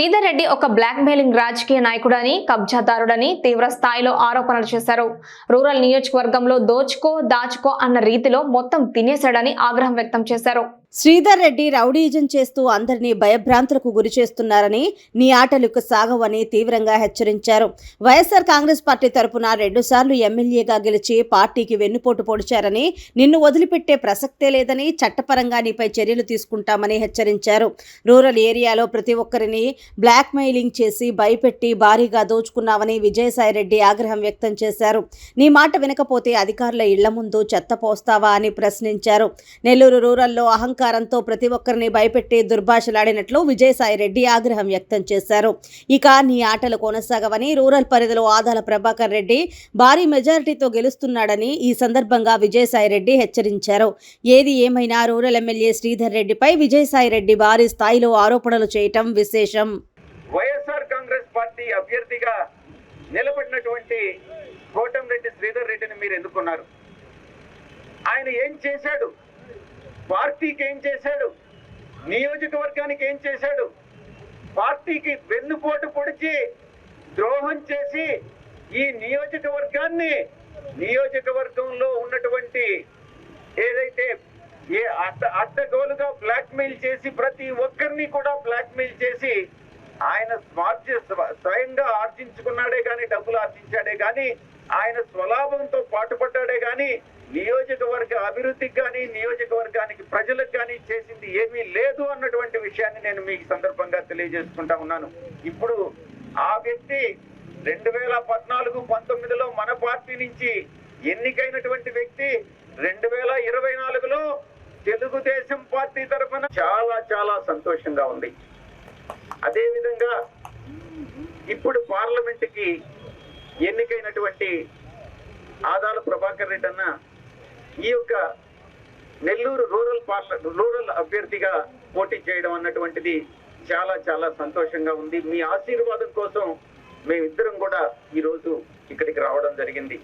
శ్రీధర్ రెడ్డి ఒక black mailing రాజకీయ నాయకుడని కబ్జాదారుడని తీవ్ర స్థాయిలో ఆరోపణలు చేశారు. రూరల్ నియోజకవర్గంలో దోచుకో దాచుకో అన్న రీతిలో మొత్తం తినేశాడని ఆగ్రహం వ్యక్తం చేశారు. శ్రీధర్ రెడ్డి రౌడీజం చేస్తూ అందరినీ భయభ్రాంతులకు గురి చేస్తున్నారని నీ ఆటలకు సాగవని తీవ్రంగా హెచ్చరించారు. వైఎస్ఆర్ కాంగ్రెస్ పార్టీ తరపున రెండుసార్లు ఎమ్మెల్యేగా గెలిచి పార్టీకి వెన్నుపోటు పొడిచారని నిన్ను వదిలిపెట్టే ప్రసక్తే లేదని చట్టపరంగా నీపై చర్యలు తీసుకుంటామని హెచ్చరించారు. రూరల్ ఏరియాలో ప్రతి ఒక్కరిని బ్లాక్మెయిలింగ్ చేసి భయపెట్టి భారీగా దోచుకున్నావని విజయసాయిరెడ్డి ఆగ్రహం వ్యక్తం చేశారు. నీ మాట వినకపోతే అధికారుల ఇళ్ళ ముందు చెత్త పోస్తావా అని ప్రశ్నించారు. నెల్లూరు రూరల్లో అహంకారంతో ప్రతి ఒక్కరిని భయపెట్టి దుర్భాషలాడినట్లు విజయసాయిరెడ్డి ఆగ్రహం వ్యక్తం చేశారు. ఇక నీ ఆటలు కొనసాగవని రూరల్ పరిధిలో ఆదాల ప్రభాకర్ రెడ్డి భారీ మెజారిటీతో గెలుస్తున్నాడని ఈ సందర్భంగా విజయసాయిరెడ్డి హెచ్చరించారు. ఏది ఏమైనా రూరల్ ఎమ్మెల్యే శ్రీధర్ రెడ్డిపై విజయసాయిరెడ్డి భారీ స్థాయిలో ఆరోపణలు చేయటం విశేషం. వైఎస్ఆర్ కాంగ్రెస్ పార్టీ అభ్యర్థిగా నిలబడినటువంటి కోటంరెడ్డి శ్రీధర్ రెడ్డిని మీరు ఎన్నుకున్నారు? ఆయన ఏం చేశాడు? పార్టీకి ఏం చేశాడు? నియోజకవర్గానికి ఏం చేశాడు? పార్టీకి వెన్నుపోటు పొడిచి ద్రోహం చేసి ఈ నియోజకవర్గాన్ని నియోజకవర్గంలో ఉన్నటువంటి ఏదైతే ఏ అడ్డ అడ్డగోలుగా బ్లాక్మెయిల్ చేసి ప్రతి ఒక్కరిని కూడా బ్లాక్మెయిల్ చేసి ఆయన స్వార్జ స్వయంగా ఆర్జించుకున్నాడే కానీ డబ్బులు ఆర్జించాడే కానీ ఆయన స్వలాభంతో పాటుపడ్డాడే కానీ నియోజకవర్గ అభివృద్ధికి కానీ నియోజకవర్గానికి ఏమీ లేదు అన్నటువంటి విషయాన్ని నేను మీకు సందర్భంగా తెలియజేసుకుంటా ఉన్నాను. ఇప్పుడు ఆ వ్యక్తి రెండు వేల పద్నాలుగు పంతొమ్మిదిలో మన పార్టీ నుంచి ఎన్నికైనటువంటి వ్యక్తి రెండు వేల ఇరవై నాలుగులో తెలుగుదేశం పార్టీ తరఫున చాలా చాలా సంతోషంగా ఉంది. అదేవిధంగా ఇప్పుడు పార్లమెంటుకి ఎన్నికైనటువంటి ఆదాల ప్రభాకర్ రెడ్డి అన్న ఈ యొక్క నెల్లూరు రూరల్ పార్ల రూరల్ అభ్యర్థిగా పోటీ చేయడం అన్నటువంటిది చాలా చాలా సంతోషంగా ఉంది. మీ ఆశీర్వాదం కోసం మేమిద్దరం కూడా ఈరోజు ఇక్కడికి రావడం జరిగింది.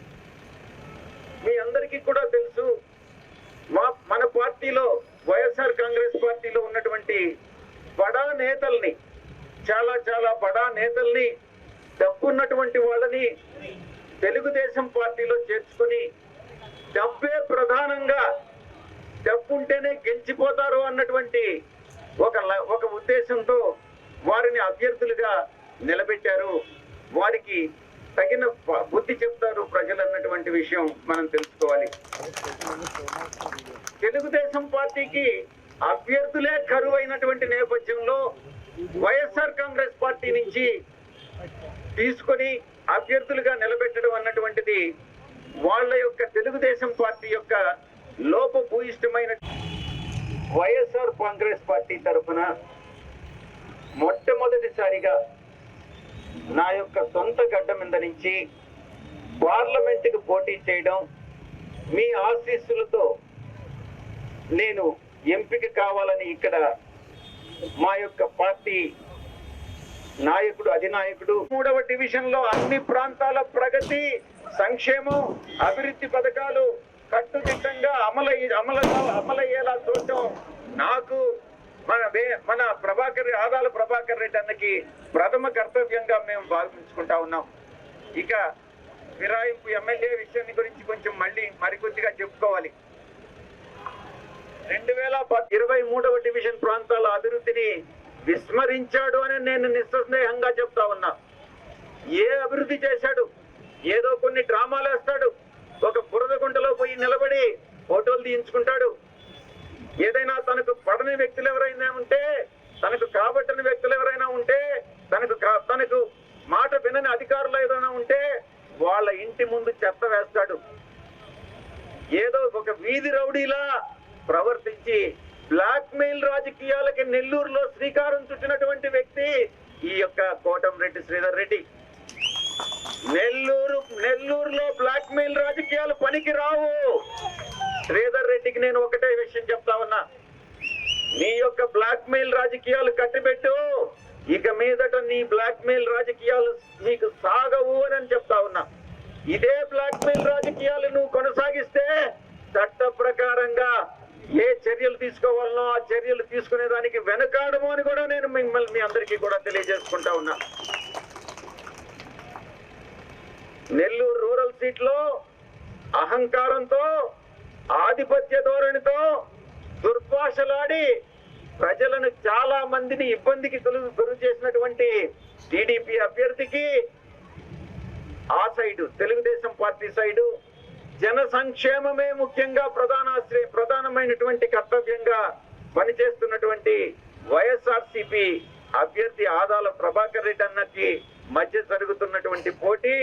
మీ అందరికీ కూడా తెలుసు మా మన పార్టీలో వైఎస్ఆర్ కాంగ్రెస్ పార్టీలో ఉన్నటువంటి బడా నేతల్ని చాలా చాలా బడా నేతల్ని డబ్బున్నటువంటి వాళ్ళని తెలుగుదేశం పార్టీలో చేర్చుకొని డబ్బే ప్రధానంగా డబ్బుంటేనే గెలిచిపోతారు అన్నటువంటి ఒక ల- ఒక ఉద్దేశంతో వారిని అభ్యర్థులుగా నిలబెట్టారు. వారికి తగిన బుద్ధి చెప్తారు ప్రజలు అన్నటువంటి విషయం మనం తెలుసుకోవాలి. తెలుగుదేశం పార్టీకి అభ్యర్థులే కరువైనటువంటి నేపథ్యంలో వైఎస్ఆర్ కాంగ్రెస్ పార్టీ నుంచి తీసుకొని అభ్యర్థులుగా నిలబెట్టడం అన్నటువంటిది వాళ్ళ యొక్క తెలుగుదేశం పార్టీ యొక్క లోపభూయిష్టమైన వైఎస్ఆర్ కాంగ్రెస్ పార్టీ తరఫున మొట్టమొదటిసారిగా నా యొక్క సొంత గడ్డ మీద నుంచి పార్లమెంటుకు పోటీ చేయడం మీ ఆశీస్సులతో నేను ఎంపిక కావాలని ఇక్కడ మా యొక్క పార్టీ నాయకుడు అధినాయకుడు. మూడవ డివిజన్లో అన్ని ప్రాంతాల ప్రగతి సంక్షేమం అభివృద్ధి పథకాలు కట్టుదిట్టంగా అమలు అమలు అమలయ్యేలా చూడటం నాకు మన మన ప్రభాకర్ ఆదాల ప్రభాకర్ రెడ్డి అన్నకి ప్రథమ కర్తవ్యంగా మేము భావించుకుంటా ఉన్నాం. ఇక ఫిరాయింపు ఎమ్మెల్యే విషయాన్ని గురించి కొంచెం మళ్ళీ మరికొద్దిగా చెప్పుకోవాలి. రెండు వేల ఇరవై మూడవ డివిజన్ ప్రాంతాల అభివృద్ధిని విస్మరించాడు అని నేను నిస్సందేహంగా చెప్తా ఉన్నా. ఏ అభివృద్ధి చేశాడు? ఏదో కొన్ని డ్రామాలు వేస్తాడు ఒక పోయి ఫోటోలు తీయించుకుంటాడు. ఏదైనా తనకు పడని వ్యక్తులు ఎవరైనా ఉంటే తనకు కాబట్టని వ్యక్తులు ఎవరైనా ఉంటే తనకు తనకు మాట వినని అధికారులు ఏదైనా ఉంటే వాళ్ళ ఇంటి ముందు చెత్త వేస్తాడు. ఏదో ఒక వీధి రౌడీలా ప్రవర్తించి బ్లాక్ మెయిల్ రాజకీయాలకి నెల్లూరులో శ్రీకారం చుట్టినటువంటి వ్యక్తి ఈ యొక్క కోటం రెడ్డి శ్రీధర్ రెడ్డి. నెల్లూరు నెల్లూరులో బ్లాక్ మెయిల్ రాజకీయాలు పనికి రావు శ్రీధర్ రెడ్డికి నేను ఒకటే విషయం చెప్తా ఉన్నా. నీ యొక్క బ్లాక్ మెయిల్ రాజకీయాలు కట్టిపెట్టు. ఇక మీదట నీ బ్లాక్ మెయిల్ రాజకీయాలు నీకు సాగవు అని చెప్తా ఉన్నా. ఇదే బ్లాక్ మెయిల్ రాజకీయాలు నువ్వు కొనసాగిస్తే చట్ట ప్రకారంగా ఏ చర్యలు తీసుకోవాలనో ఆ చర్యలు తీసుకునే దానికి వెనకాడము అని కూడా నేను మిమ్మల్ని మీ అందరికీ కూడా తెలియజేసుకుంటా ఉన్నా. నెల్లూరు రూరల్ సీట్లో అహంకారంతో ఆధిపత్య ధోరణితో దుర్భాషలాడి ప్రజలను చాలా మందిని ఇబ్బందికి గురి చేసినటువంటి టీడీపీ అభ్యర్థికి ఆ సైడు తెలుగుదేశం పార్టీ సైడు జన సంక్షేమమే ముఖ్యంగా ప్రధానశ్రీ ప్రధానమైనటువంటి కర్తవ్యంగా పనిచేస్తున్నటువంటి వైఎస్ఆర్సిపి అభ్యర్థి ఆదాల ప్రభాకర్ రెడ్డి అన్నకి మధ్య జరుగుతున్నటువంటి పోటీ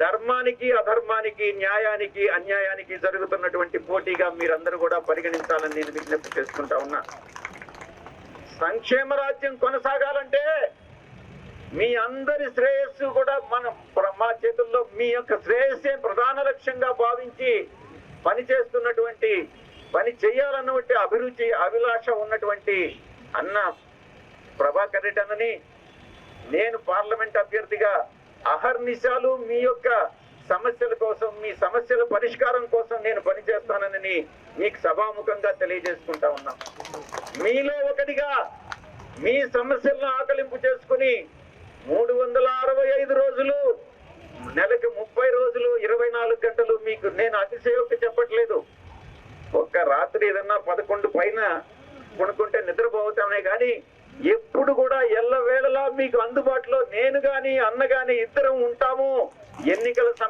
ధర్మానికి అధర్మానికి న్యాయానికి అన్యాయానికి జరుగుతున్నటువంటి పోటీగా మీరందరూ కూడా పరిగణించాలని నేను విజ్ఞప్తి చేసుకుంటా ఉన్నా. సంక్షేమ రాజ్యం కొనసాగాలంటే మీ అందరి శ్రేయస్సు కూడా మన మా చేతుల్లో మీ యొక్క శ్రేయస్సే ప్రధాన లక్ష్యంగా భావించి పని చేస్తున్నటువంటి పని చేయాలన్నటువంటి అభిరుచి అభిలాష ఉన్నటువంటి అన్న ప్రభాకర్ రెడ్డి అన్నని నేను పార్లమెంట్ అభ్యర్థిగా అహర్నిశాలు మీ యొక్క సమస్యల కోసం మీ సమస్యల పరిష్కారం కోసం నేను పనిచేస్తానని మీకు సభాముఖంగా తెలియజేసుకుంటా ఉన్నా. మీలో ఒకటిగా మీ సమస్యలను ఆకలింపు చేసుకుని మూడు వందల అరవై ఐదు రోజులు నెలకు ముప్పై రోజులు ఇరవై నాలుగు గంటలు మీకు నేను అతిశయోక్తి చెప్పట్లేదు. ఒక్క రాత్రి ఏదన్నా పదకొండు పైన కొనుక్కుంటే నిద్రపోతామే కానీ ఎప్పుడు కూడా ఎల్ల వేళలా మీకు అందుబాటులో నేను గాని అన్న గాని ఇద్దరం ఉంటాము. ఎన్నికల సమయం